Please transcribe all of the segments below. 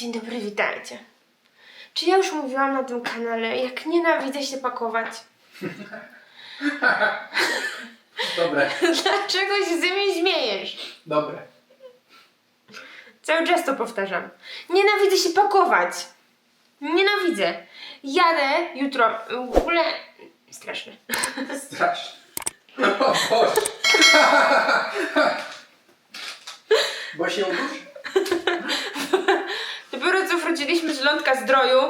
Dzień dobry, witajcie. Czy ja już mówiłam na tym kanale, jak nienawidzę się pakować? Dobre, Dlaczego się ze mnie śmiejesz? dobre. Cały czas to powtarzam. Nienawidzę się pakować. Nienawidzę. Jadę jutro. W ogóle straszne. Strasznie. O Boże. Bo się udusz? Wróciliśmy z lądka zdroju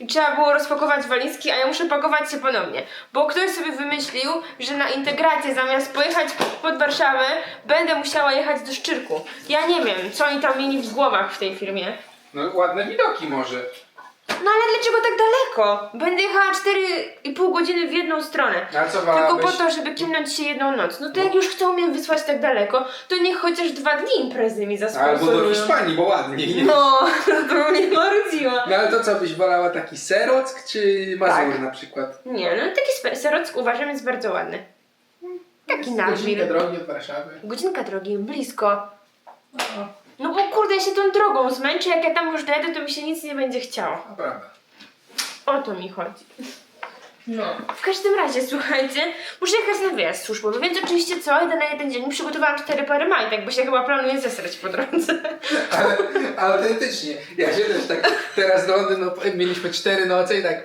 i trzeba było rozpakować walizki, a ja muszę pakować się ponownie. Bo ktoś sobie wymyślił, że na integrację zamiast pojechać pod Warszawę, będę musiała jechać do Szczyrku. Ja nie wiem, co oni tam mieli w głowach w tej firmie. No ładne widoki może. No ale dlaczego tak daleko? Będę jechała 4,5 godziny w jedną stronę. A co Tylko po to, żeby kimnąć się jedną noc. No to jak już chcą mnie wysłać tak daleko, to niech chociaż dwa dni imprezy mi Albo zasponsorują. do Hiszpanii, bo ładniej. nie? No, to mnie marudziła. No ale to co byś wolała, taki serock czy Mazur Tak. na przykład? Nie, no taki spe- serock uważam jest bardzo ładny. Taki Godzinkę nawil. drogi od Warszawy. Godzinka drogi, blisko. No, No bo kurde, ja się tą drogą zmęczę, jak ja tam już dojadę, to mi się nic nie będzie chciało. no prawda. O to mi chodzi. No. W każdym razie, słuchajcie, muszę jechać na wyjazd służbowy, więc oczywiście co, idę na jeden dzień. Przygotowałam cztery pary majtek, bo się chyba planuję zesrać po drodze. Ale autentycznie. Ja się też tak teraz do Londynu mieliśmy cztery noce i tak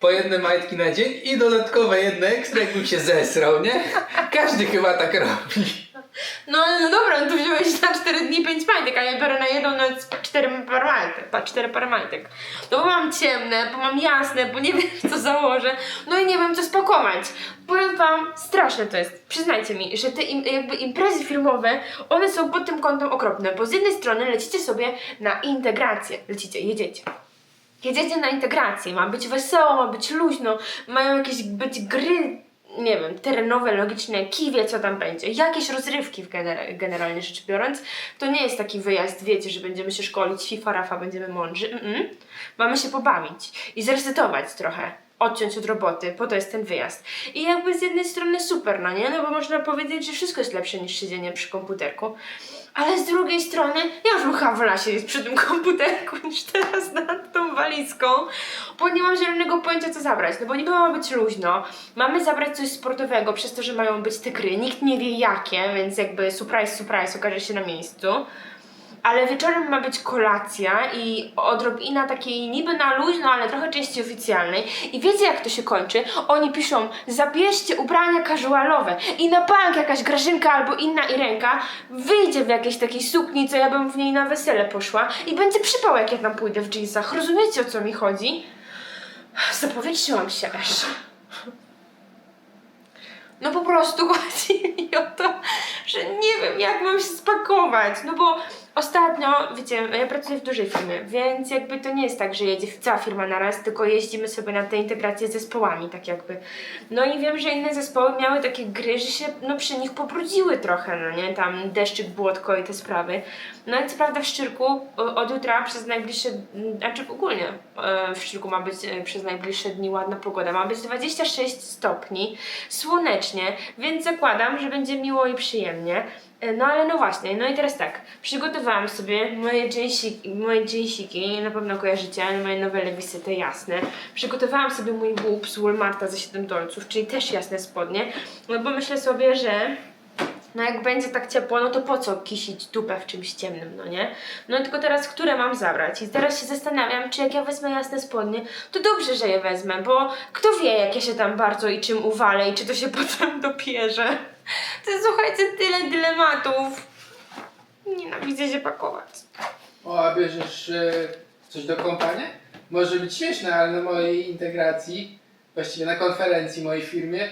po jedne majtki na dzień i dodatkowe jedne ekstra, jakbym się zesrał, nie? Każdy chyba tak robi. No ale no dobra, no to wziąłeś na 4 dni 5 majtek, a ja biorę na jedną noc 4 pary majtek, pa, 4 pary majtek. No bo mam ciemne, bo mam jasne, bo nie wiem co założę, no i nie wiem co spakować. Powiem wam, straszne to jest, przyznajcie mi, że te im, jakby imprezy filmowe, one są pod tym kątem okropne, bo z jednej strony lecicie sobie na integrację, lecicie, jedziecie. Jedziecie na integrację, ma być wesoło, ma być luźno, mają jakieś być gry, nie wiem, terenowe, logiczne, kiwie, co tam będzie. Jakieś rozrywki w gener- generalnie rzecz biorąc. To nie jest taki wyjazd, wiecie, że będziemy się szkolić, FIFA, Rafa, będziemy mądrzy. Mm-mm. Mamy się pobawić i zresetować trochę. Odciąć od roboty, po to jest ten wyjazd. I jakby z jednej strony super, no nie? No bo można powiedzieć, że wszystko jest lepsze niż siedzenie przy komputerku. Ale z drugiej strony, ja już bym chyba wolała siedzieć przy tym komputerku niż teraz nad tą walizką, bo nie mam zielonego pojęcia co zabrać, no bo niby ma być luźno, mamy zabrać coś sportowego przez to, że mają być te gry, nikt nie wie jakie, więc jakby surprise, surprise okaże się na miejscu. Ale wieczorem ma być kolacja i odrobina takiej niby na luźno, ale trochę części oficjalnej. I wiecie jak to się kończy? Oni piszą, zabierzcie ubrania casualowe i na bank jakaś Grażynka albo inna Irenka wyjdzie w jakiejś takiej sukni, co ja bym w niej na wesele poszła i będzie przypał jak ja tam pójdę w jeansach. Rozumiecie o co mi chodzi? Zapowietrzyłam się aż. No po prostu chodzi mi o to, że nie wiem jak mam się spakować, no bo ostatnio, wiecie, ja pracuję w dużej firmie, więc jakby to nie jest tak, że jedzie cała firma naraz, tylko jeździmy sobie na te integracje z zespołami, tak jakby. No i wiem, że inne zespoły miały takie gry, że się no przy nich pobrudziły trochę, no nie, tam deszczyk, błotko i te sprawy. No i co prawda w Szczyrku od jutra przez najbliższe, m, znaczy ogólnie e, w Szczyrku ma być e, przez najbliższe dni ładna pogoda, ma być 26 stopni, słonecznie, więc zakładam, że będzie miło i przyjemnie. E, No ale no właśnie, no i teraz tak, przygotowałam sobie moje jeansiki, moje jeansiki, na pewno kojarzycie, moje nowe lewisy te jasne. Przygotowałam sobie mój łup z Walmarta za 7 dolców, czyli też jasne spodnie, no bo myślę sobie, że no jak będzie tak ciepło, no to po co kisić dupę w czymś ciemnym, no nie? No tylko teraz, które mam zabrać? I teraz się zastanawiam, czy jak ja wezmę jasne spodnie, to dobrze, że je wezmę, bo kto wie, jak ja się tam bardzo i czym uwalę i czy to się potem dopierze. To jest, słuchajcie, tyle dylematów. Nienawidzę się pakować. O, a bierzesz e, coś do kąpania? Może być śmieszne, ale na mojej integracji, właściwie na konferencji mojej firmie,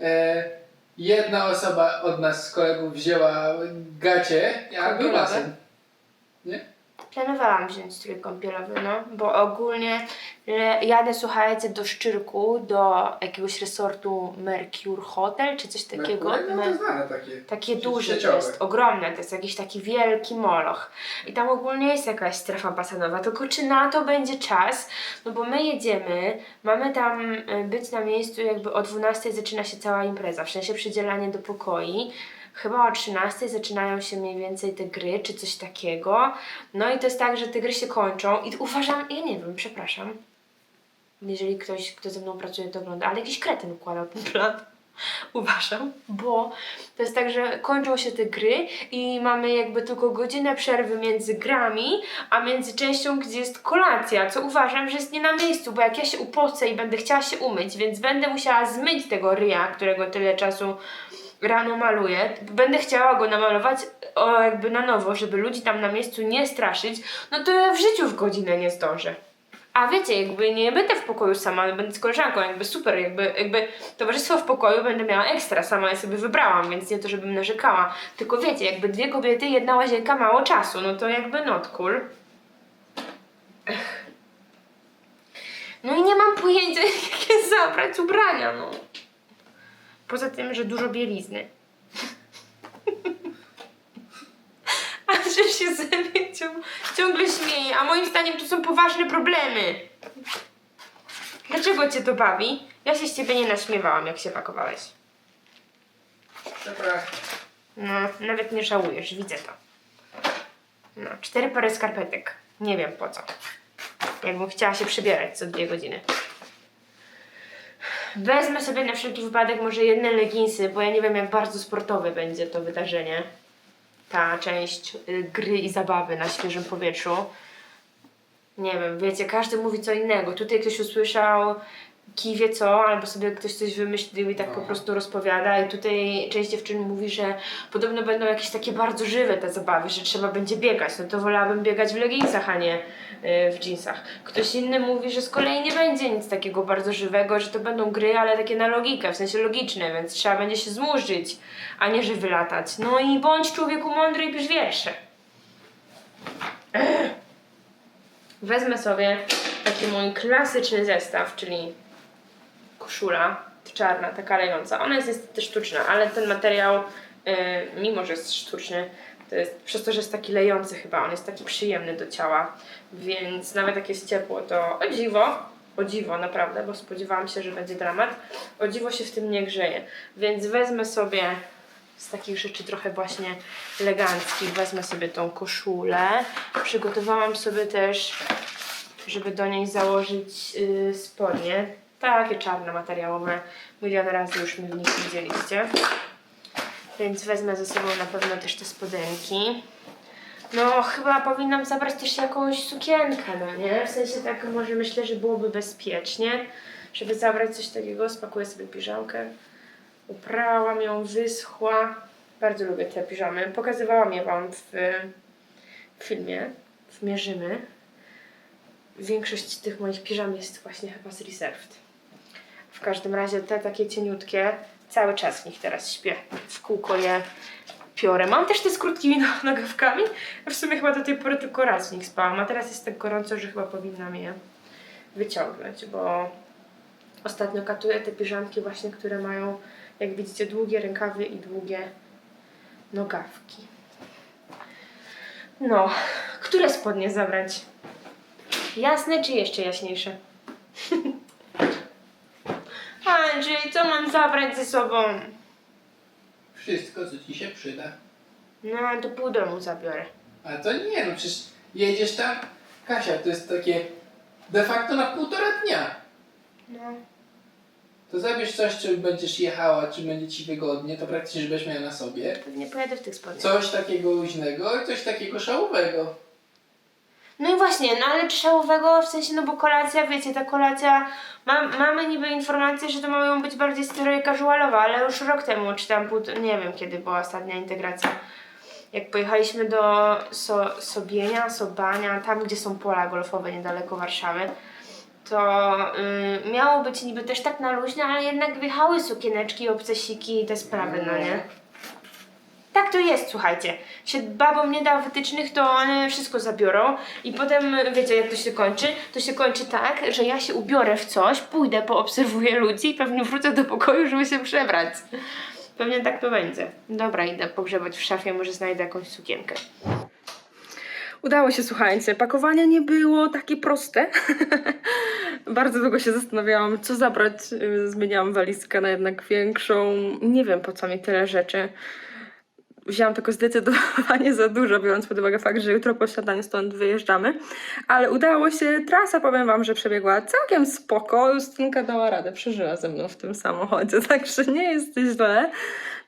e, jedna osoba od nas z kolegów wzięła gacie, a był basen. Nie? Planowałam wziąć strój kąpielowy, no, bo ogólnie jadę, słuchajcie, do Szczyrku, do jakiegoś resortu Mercure Hotel, czy coś takiego. No Me- to znane takie. Takie duże to jest, ogromne, to jest jakiś taki wielki moloch. I tam ogólnie jest jakaś strefa basenowa, tylko czy na to będzie czas? No bo my jedziemy, mamy tam y, być na miejscu jakby o 12 zaczyna się cała impreza, w sensie przydzielanie do pokoi. Chyba o 13 zaczynają się mniej więcej te gry, czy coś takiego. No i to jest tak, że te gry się kończą i uważam, ja nie wiem, przepraszam, jeżeli ktoś, kto ze mną pracuje, to ogląda, ale jakiś kretyn układał ten plan. Uważam, bo to jest tak, że kończą się te gry i mamy jakby tylko godzinę przerwy między grami, a między częścią, gdzie jest kolacja, co uważam, że jest nie na miejscu, bo jak ja się upocę i będę chciała się umyć, więc będę musiała zmyć tego ryja, którego tyle czasu rano maluję, będę chciała go namalować o, jakby na nowo, żeby ludzi tam na miejscu nie straszyć, no to ja w życiu w godzinę nie zdążę. A wiecie, jakby nie będę w pokoju sama, ale będę z koleżanką, jakby super, jakby, jakby towarzystwo w pokoju będę miała ekstra, sama je sobie wybrałam, więc nie to, żebym narzekała. Tylko wiecie, jakby dwie kobiety, jedna łazienka, mało czasu, no to jakby not cool. No i nie mam pojęcia, jakie zabrać ubrania, no. Poza tym, że dużo bielizny. A że się ze mnie ciąg- ciągle śmieje, a moim zdaniem to są poważne problemy. Dlaczego cię to bawi? Ja się z ciebie nie naśmiewałam, jak się pakowałeś. Przepraszam. No, nawet nie żałujesz, widzę to. No, cztery pary skarpetek. Nie wiem po co. Jakbym chciała się przybierać co dwie godziny. Wezmę sobie na wszelki wypadek może jedne leginsy, bo ja nie wiem jak bardzo sportowe będzie to wydarzenie. Ta część y, gry i zabawy na świeżym powietrzu. Nie wiem, wiecie, każdy mówi co innego. Tutaj ktoś usłyszał kij wie co, albo sobie ktoś coś wymyślił i tak po prostu rozpowiada. I tutaj część dziewczyn mówi, że podobno będą jakieś takie bardzo żywe te zabawy, że trzeba będzie biegać. No to wolałabym biegać w leginsach, a nie y, w jeansach. Ktoś inny mówi, że z kolei nie będzie nic takiego bardzo żywego, że to będą gry, ale takie na logikę, w sensie logiczne, więc trzeba będzie się zmurzyć, a nie że wylatać. No i bądź człowieku mądry i pisz wiersze. Wezmę sobie taki mój klasyczny zestaw, czyli koszula czarna, taka lejąca. Ona jest niestety sztuczna, ale ten materiał, yy, mimo że jest sztuczny, to jest przez to, że jest taki lejący chyba, on jest taki przyjemny do ciała, więc nawet jak jest ciepło, to o dziwo, o dziwo naprawdę, bo spodziewałam się, że będzie dramat, o dziwo się w tym nie grzeje, więc wezmę sobie z takich rzeczy trochę właśnie eleganckich, wezmę sobie tą koszulę, przygotowałam sobie też żeby do niej założyć yy, spodnie. Takie czarne, materiałowe. Milion razy już mnie w nich widzieliście. Więc wezmę ze sobą na pewno też te spodenki. No, chyba powinnam zabrać też jakąś sukienkę, no nie? W sensie tak może myślę, że byłoby bezpiecznie, żeby zabrać coś takiego. Spakuję sobie piżamkę. Uprałam ją, wyschła. Bardzo lubię te piżamy. Pokazywałam je Wam w, w filmie, w Mierzymy. Większość tych moich piżam jest właśnie chyba z Reserved. W każdym razie te takie cieniutkie, cały czas w nich teraz śpię. W kółko je piorę. Mam też te z krótkimi no- nogawkami. W sumie chyba do tej pory tylko raz w nich spałam, a teraz jest tak gorąco, że chyba powinnam je wyciągnąć, bo ostatnio katuję te piżamki właśnie, które mają, jak widzicie, długie rękawy i długie nogawki. No, które spodnie zabrać? Jasne czy jeszcze jaśniejsze? Andrzej, co mam zabrać ze sobą? Wszystko, co ci się przyda. No, to pół domu zabiorę. A to nie, no przecież jedziesz tam, Kasia, to jest takie de facto na półtora dnia. No. To zabierz coś, czym będziesz jechała, czy będzie ci wygodnie, to praktycznie, żebyś miała na sobie. Pewnie pojadę w tych spodniach. Coś takiego luźnego i coś takiego szałowego. No i właśnie, no ale czy szałowego, w sensie, no bo kolacja, wiecie, ta kolacja, mam, mamy niby informację, że to mają być bardziej stroje casualowe, ale już rok temu, czy tam nie wiem kiedy była ostatnia integracja. Jak pojechaliśmy do so, Sobienia, Sobania, tam gdzie są pola golfowe niedaleko Warszawy, to y, miało być niby też tak na luźne, ale jednak wjechały sukieneczki, obcesiki i te sprawy, no nie? Tak to jest, słuchajcie. Się babom nie da wytycznych, to one wszystko zabiorą i potem, wiecie jak to się kończy? To się kończy tak, że ja się ubiorę w coś, pójdę, poobserwuję ludzi i pewnie wrócę do pokoju, żeby się przebrać. Pewnie tak to będzie. Dobra, idę pogrzebać w szafie, może znajdę jakąś sukienkę. Udało się, słuchajcie. Pakowanie nie było takie proste. Bardzo długo się zastanawiałam, co zabrać. Zmieniałam walizkę na jednak większą. Nie wiem, po co mi tyle rzeczy. Wzięłam tylko zdecydowanie za dużo, biorąc pod uwagę fakt, że jutro po śniadaniu stąd wyjeżdżamy. Ale udało się, trasa powiem wam, że przebiegła całkiem spoko. Justynka dała radę, przeżyła ze mną w tym samochodzie, także nie jest źle.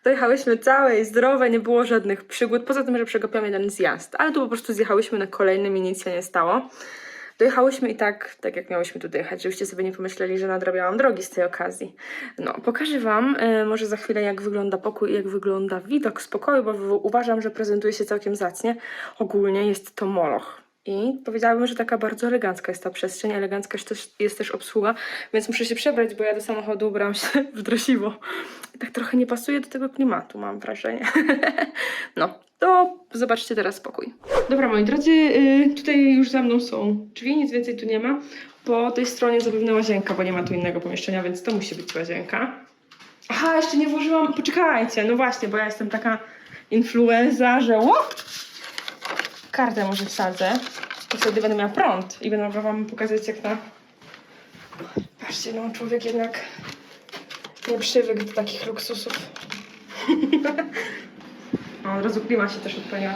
Dojechałyśmy całe i zdrowe, nie było żadnych przygód, poza tym, że przegapiłam jeden zjazd, ale tu po prostu zjechałyśmy na kolejnym i nic się nie stało. Dojechałyśmy i tak, tak jak miałyśmy tu dojechać, żebyście sobie nie pomyśleli, że nadrabiałam drogi z tej okazji. No, pokażę Wam e, może za chwilę, jak wygląda pokój i jak wygląda widok z pokoju, bo uważam, że prezentuje się całkiem zacnie. Ogólnie jest to moloch. I powiedziałabym, że taka bardzo elegancka jest ta przestrzeń, elegancka jest też, jest też obsługa, więc muszę się przebrać, bo ja do samochodu ubrałam się w tak trochę nie pasuje do tego klimatu, mam wrażenie. no, to zobaczcie teraz pokój. Dobra, moi drodzy, y, tutaj już za mną są drzwi, nic więcej tu nie ma. Po tej stronie zapewne łazienka, bo nie ma tu innego pomieszczenia, więc to musi być łazienka. Aha, jeszcze nie włożyłam. Poczekajcie, no właśnie, bo ja jestem taka influenza, że ło! Kartę może wsadzę. To wtedy będę miała prąd i będę mogła wam pokazać jak na. Patrzcie, no człowiek jednak nie przywykł do takich luksusów. o, od razu się też odpaliła.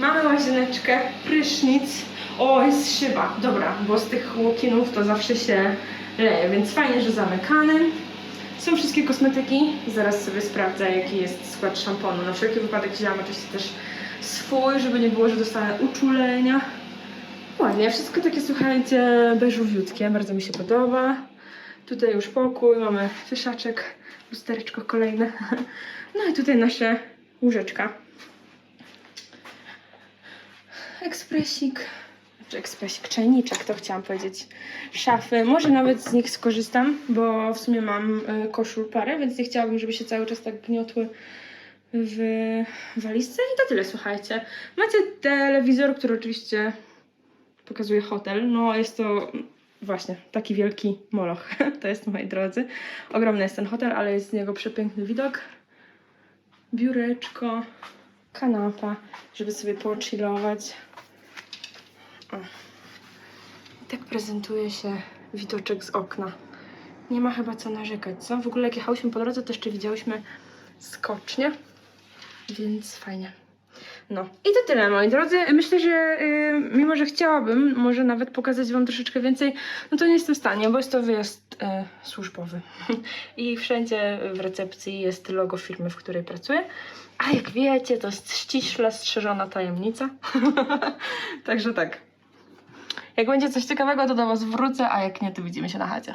Mamy łazieneczkę, prysznic. O, jest szyba. Dobra, bo z tych łokinów to zawsze się leje, więc fajnie, że zamykany. Są wszystkie kosmetyki. Zaraz sobie sprawdzę, jaki jest skład szamponu. Na wszelki wypadek wzięłam oczywiście też swój, żeby nie było, że dostanę uczulenia. Ładnie, wszystko takie, słuchajcie, beżowiutkie. Bardzo mi się podoba. Tutaj już pokój, mamy wieszaczek, lustereczko kolejne. No i tutaj nasze łóżeczka. Ekspresik, czy ekspresik, czajniczek to chciałam powiedzieć. Szafy, może nawet z nich skorzystam, bo w sumie mam y, koszul parę, więc nie chciałabym, żeby się cały czas tak gniotły w walizce. I to tyle, słuchajcie. Macie telewizor, który oczywiście pokazuje hotel. No jest to właśnie taki wielki moloch. To jest, moi drodzy. Ogromny jest ten hotel, ale jest z niego przepiękny widok. Biureczko, kanapa, żeby sobie pochillować. O. Tak prezentuje się widoczek z okna. Nie ma chyba co narzekać, co? W ogóle jak jechałyśmy po drodze, to jeszcze widziałyśmy skocznie, więc fajnie. No i to tyle, moi drodzy. Myślę, że y, mimo, że chciałabym może nawet pokazać Wam troszeczkę więcej, no to nie jestem w stanie, bo jest to wyjazd y, służbowy. I wszędzie w recepcji jest logo firmy, w której pracuję. A jak wiecie, to jest ściśle strzeżona tajemnica. Także tak. Jak będzie coś ciekawego, to do Was wrócę, a jak nie, to widzimy się na chacie.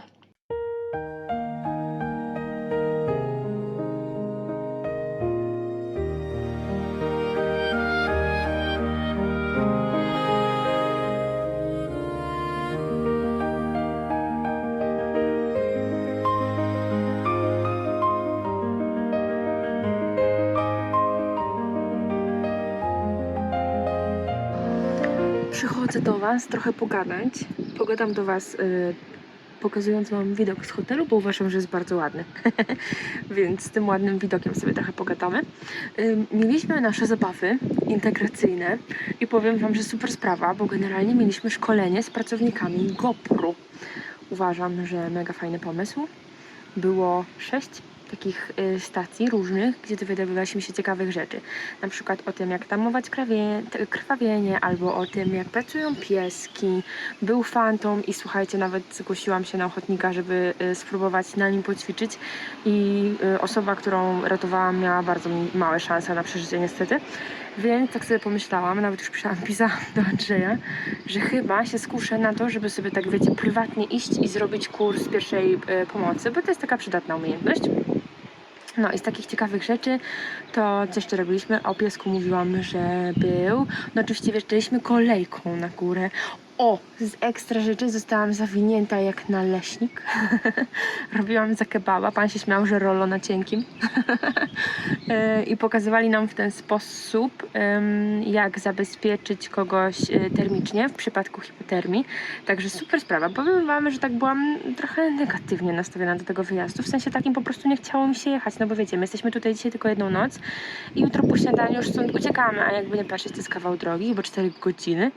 Przychodzę do Was trochę pogadać. Pogadam do Was, y, pokazując Wam widok z hotelu, bo uważam, że jest bardzo ładny. Więc z tym ładnym widokiem sobie trochę pogadamy. Y, mieliśmy nasze zabawy integracyjne i powiem Wam, że super sprawa, bo generalnie mieliśmy szkolenie z pracownikami GoPro. Uważam, że mega fajny pomysł. Było sześć takich y, stacji różnych, gdzie dowiadywaliśmy się ciekawych rzeczy. Na przykład o tym, jak tamować krwawienie, albo o tym, jak pracują pieski. Był fantom i słuchajcie, nawet zgłosiłam się na ochotnika, żeby y, spróbować na nim poćwiczyć i y, osoba, którą ratowałam, miała bardzo małe szanse na przeżycie niestety. Więc tak sobie pomyślałam, nawet już pisałam, pisałam do Andrzeja, że chyba się skuszę na to, żeby sobie tak wiecie, prywatnie iść i zrobić kurs pierwszej pomocy, bo to jest taka przydatna umiejętność. No i z takich ciekawych rzeczy, to co jeszcze robiliśmy? O piesku mówiłam, że był. No oczywiście wjeżdżaliśmy kolejką na górę. O, z ekstra rzeczy zostałam zawinięta jak naleśnik. Robiłam za kebaba. Pan się śmiał, że rolo na cienkim. E, I pokazywali nam w ten sposób, jak zabezpieczyć kogoś e, termicznie w przypadku hipotermii. Także super sprawa. Powiem Wam, że tak byłam trochę negatywnie nastawiona do tego wyjazdu. W sensie takim po prostu nie chciało mi się jechać, no bo wiecie, my jesteśmy tutaj dzisiaj tylko jedną noc i jutro po śniadaniu już stąd uciekamy, a jakby nie patrzeć, to jest kawał drogi, bo 4 godziny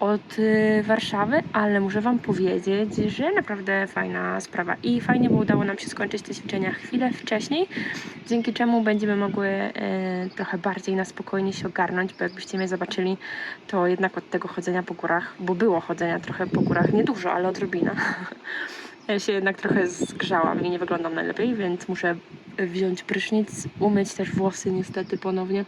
od y, Warszawy, ale muszę Wam powiedzieć, że naprawdę fajna sprawa i fajnie, bo udało nam się skończyć te ćwiczenia chwilę wcześniej, dzięki czemu będziemy mogły e, trochę bardziej na spokojnie się ogarnąć, bo jakbyście mnie zobaczyli, to jednak od tego chodzenia po górach, bo było chodzenia trochę po górach, niedużo, ale odrobina. Ja się jednak trochę zgrzałam i nie wyglądam najlepiej, więc muszę wziąć prysznic, umyć też włosy niestety ponownie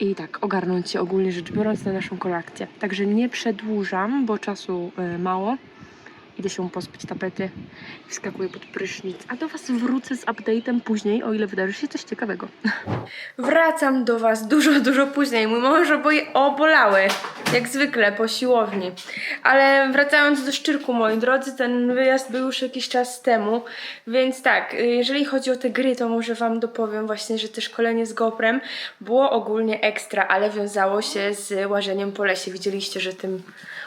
i tak ogarnąć się ogólnie rzecz biorąc na naszą kolakcję. Także nie przedłużam, bo czasu y, mało. Idę się pozbyć tapety, wskakuję pod prysznic, a do Was wrócę z update'em później, o ile wydarzy się coś ciekawego. Wracam do Was dużo, dużo później. Mój mąż oboje obolały, jak zwykle po siłowni. Ale wracając do Szczyrku, moi drodzy, ten wyjazd był już jakiś czas temu, więc tak, y, jeżeli chodzi o te gry, to może Wam dopowiem właśnie, że te szkolenie z GoPrem było ogólnie ekstra, ale wiązało się z łażeniem po lesie. Widzieliście, że tym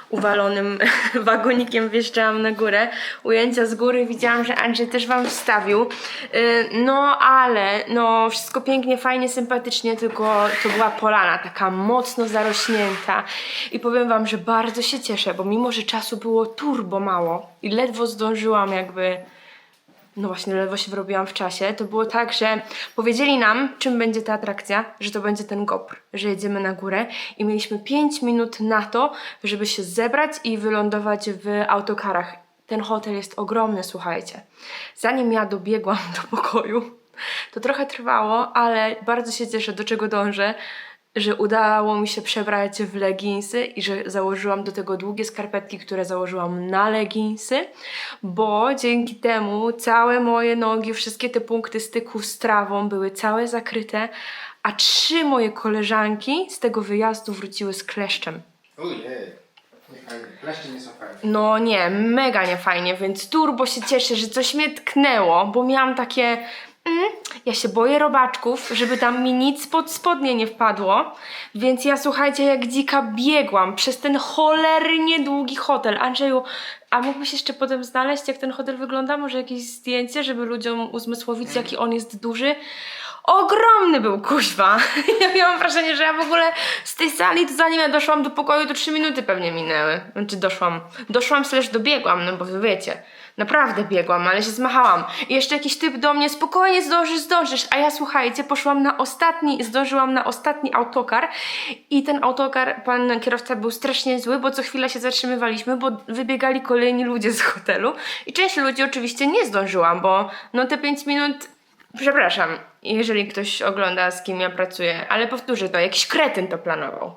uwalonym wagonikiem wjeżdżałam na górę. Ujęcia z góry widziałam, że Andrzej też Wam wstawił. Yy, No ale, no wszystko pięknie, fajnie, sympatycznie, tylko to była polana, taka mocno zarośnięta. I powiem Wam, że bardzo się cieszę, bo mimo, że czasu było turbo mało i ledwo zdążyłam jakby no właśnie, ledwo się wyrobiłam w czasie. To było tak, że powiedzieli nam, czym będzie ta atrakcja, że to będzie ten GoPr, że jedziemy na górę i mieliśmy 5 minut na to, żeby się zebrać i wylądować w autokarach. Ten hotel jest ogromny, słuchajcie. Zanim ja dobiegłam do pokoju, to trochę trwało, ale bardzo się cieszę, do czego dążę, że udało mi się przebrać w leginsy i że założyłam do tego długie skarpetki, które założyłam na leginsy, bo dzięki temu całe moje nogi, wszystkie te punkty styku z trawą były całe zakryte, a trzy moje koleżanki z tego wyjazdu wróciły z kleszczem. Ojej. Wreszcie nie są fajne. No nie, mega niefajnie, więc turbo się cieszę, że coś mnie tknęło, bo miałam takie... Mm, ja się boję robaczków, żeby tam mi nic pod spodnie nie wpadło, więc ja słuchajcie, jak dzika biegłam przez ten cholernie długi hotel. Andrzeju, a mógłbyś jeszcze potem znaleźć, jak ten hotel wygląda? Może jakieś zdjęcie, żeby ludziom uzmysłowić, jaki on jest duży? Ogromny był kuźwa. Ja miałam wrażenie, że ja w ogóle z tej sali, to zanim ja doszłam do pokoju, to trzy minuty pewnie minęły. Znaczy doszłam. Doszłam, slash dobiegłam, no bo wiecie. Naprawdę biegłam, ale się zmachałam. I jeszcze jakiś typ do mnie, spokojnie zdążysz, zdążysz. A ja słuchajcie, poszłam na ostatni, zdążyłam na ostatni autokar i ten autokar, pan kierowca był strasznie zły, bo co chwilę się zatrzymywaliśmy, bo wybiegali kolejni ludzie z hotelu i część ludzi oczywiście nie zdążyłam, bo no te 5 minut Przepraszam, jeżeli ktoś ogląda, z kim ja pracuję, ale powtórzę to, jakiś kretyn to planował.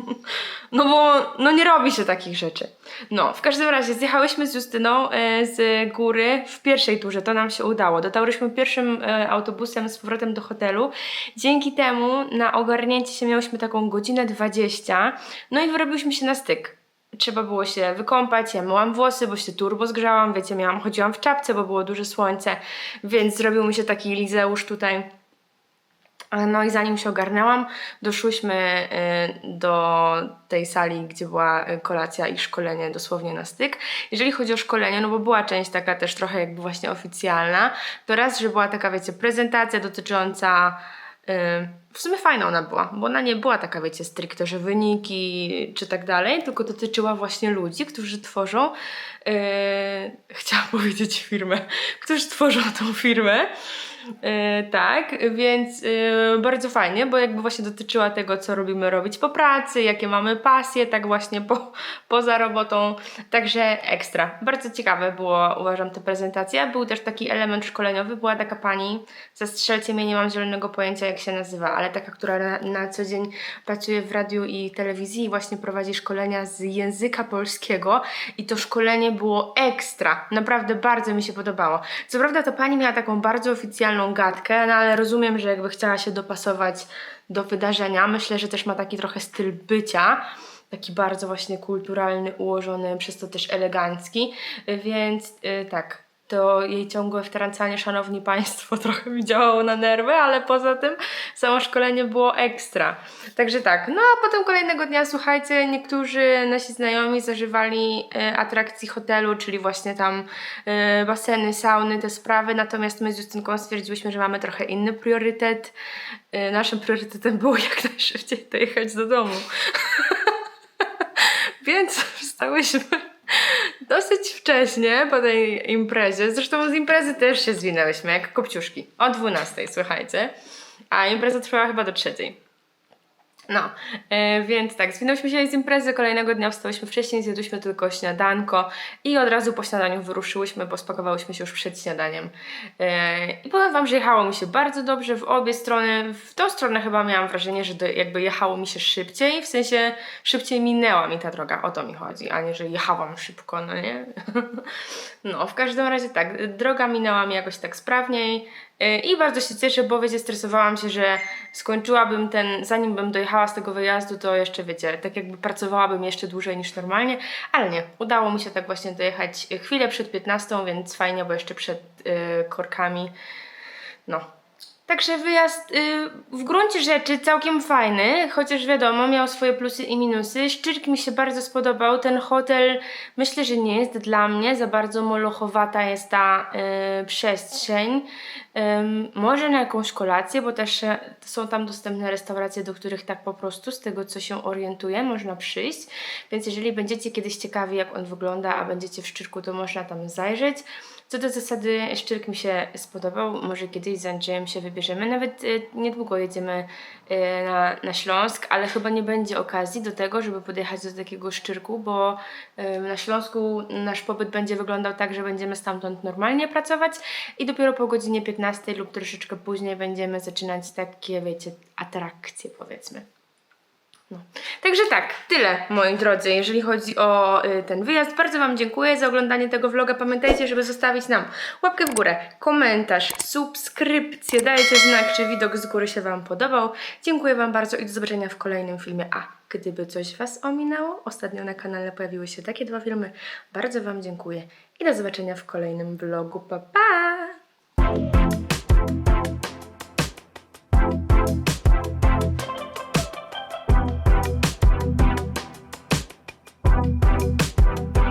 no bo no nie robi się takich rzeczy. No, w każdym razie zjechałyśmy z Justyną e, z góry w pierwszej turze, to nam się udało. Dotarłyśmy pierwszym e, autobusem z powrotem do hotelu. Dzięki temu na ogarnięcie się miałyśmy taką godzinę 20, no i wyrobiliśmy się na styk trzeba było się wykąpać, ja myłam włosy, bo się turbo zgrzałam, wiecie, miałam, chodziłam w czapce, bo było duże słońce, więc zrobił mi się taki lizeusz tutaj. No i zanim się ogarnęłam, doszłyśmy y, do tej sali, gdzie była y, kolacja i szkolenie dosłownie na styk. Jeżeli chodzi o szkolenie, no bo była część taka też trochę jakby właśnie oficjalna, to raz, że była taka, wiecie, prezentacja dotycząca y, w sumie fajna ona była, bo ona nie była taka, wiecie, stricte, że wyniki czy tak dalej, tylko dotyczyła właśnie ludzi, którzy tworzą, yy, chciałam powiedzieć firmę, którzy tworzą tą firmę. Yy, tak, więc yy, bardzo fajnie, bo jakby właśnie dotyczyła tego, co robimy robić po pracy, jakie mamy pasje, tak właśnie po, poza robotą, także ekstra. Bardzo ciekawe było, uważam, ta prezentacja. Był też taki element szkoleniowy, była taka pani, zastrzelcie mnie, nie mam zielonego pojęcia jak się nazywa, ale taka, która na, na co dzień pracuje w radiu i telewizji i właśnie prowadzi szkolenia z języka polskiego. I to szkolenie było ekstra, naprawdę bardzo mi się podobało. Co prawda to pani miała taką bardzo oficjalną gadkę, no ale rozumiem, że jakby chciała się dopasować do wydarzenia. Myślę, że też ma taki trochę styl bycia, taki bardzo właśnie kulturalny, ułożony, przez to też elegancki, więc yy, tak, to jej ciągłe wtrącanie, szanowni państwo, trochę mi działało na nerwy, ale poza tym samo szkolenie było ekstra. Także tak, no a potem kolejnego dnia, słuchajcie, niektórzy nasi znajomi zażywali e, atrakcji hotelu, czyli właśnie tam e, baseny, sauny, te sprawy, natomiast my z Justynką stwierdziłyśmy, że mamy trochę inny priorytet. E, naszym priorytetem było jak najszybciej dojechać do domu. Więc wstałyśmy dosyć wcześnie po tej imprezie. Zresztą z imprezy też się zwinęłyśmy, jak kopciuszki. O 12, słuchajcie. A impreza trwała chyba do trzeciej. No, e, więc tak, zwinęłyśmy się z imprezy, kolejnego dnia wstałyśmy wcześniej, zjadłyśmy tylko śniadanko i od razu po śniadaniu wyruszyłyśmy, bo spakowałyśmy się już przed śniadaniem. E, I powiem Wam, że jechało mi się bardzo dobrze w obie strony. W tą stronę chyba miałam wrażenie, że do, jakby jechało mi się szybciej, w sensie szybciej minęła mi ta droga, o to mi chodzi, a nie, że jechałam szybko, no nie? No, w każdym razie tak, droga minęła mi jakoś tak sprawniej i bardzo się cieszę, bo wiecie, stresowałam się, że skończyłabym ten, zanim bym dojechała z tego wyjazdu, to jeszcze wiecie, tak jakby pracowałabym jeszcze dłużej niż normalnie, ale nie, udało mi się tak właśnie dojechać chwilę przed 15, więc fajnie, bo jeszcze przed yy, korkami, no. Także wyjazd y, w gruncie rzeczy całkiem fajny, chociaż wiadomo, miał swoje plusy i minusy. Szczyrk mi się bardzo spodobał. Ten hotel myślę, że nie jest dla mnie. Za bardzo molochowata jest ta y, przestrzeń. Może na jakąś kolację, bo też e, są tam dostępne restauracje, do których tak po prostu, z tego co się orientuję, można przyjść. Więc jeżeli będziecie kiedyś ciekawi, jak on wygląda, a będziecie w Szczyrku, to można tam zajrzeć. Co do zasady, Szczyrk mi się spodobał. Może kiedyś z Andrzejem się wybierzemy. Nawet y, niedługo jedziemy y, na, na Śląsk, ale chyba nie będzie okazji do tego, żeby podjechać do takiego Szczyrku, bo y, na Śląsku nasz pobyt będzie wyglądał tak, że będziemy stamtąd normalnie pracować i dopiero po godzinie 15 lub troszeczkę później będziemy zaczynać takie, wiecie, atrakcje powiedzmy. No. Także tak, tyle moi drodzy, jeżeli chodzi o y, ten wyjazd. Bardzo Wam dziękuję za oglądanie tego vloga. Pamiętajcie, żeby zostawić nam łapkę w górę, komentarz, subskrypcję. Dajcie znak, czy widok z góry się Wam podobał. Dziękuję Wam bardzo i do zobaczenia w kolejnym filmie. A gdyby coś Was ominęło, ostatnio na kanale pojawiły się takie dwa filmy. Bardzo Wam dziękuję i do zobaczenia w kolejnym vlogu. Pa, pa!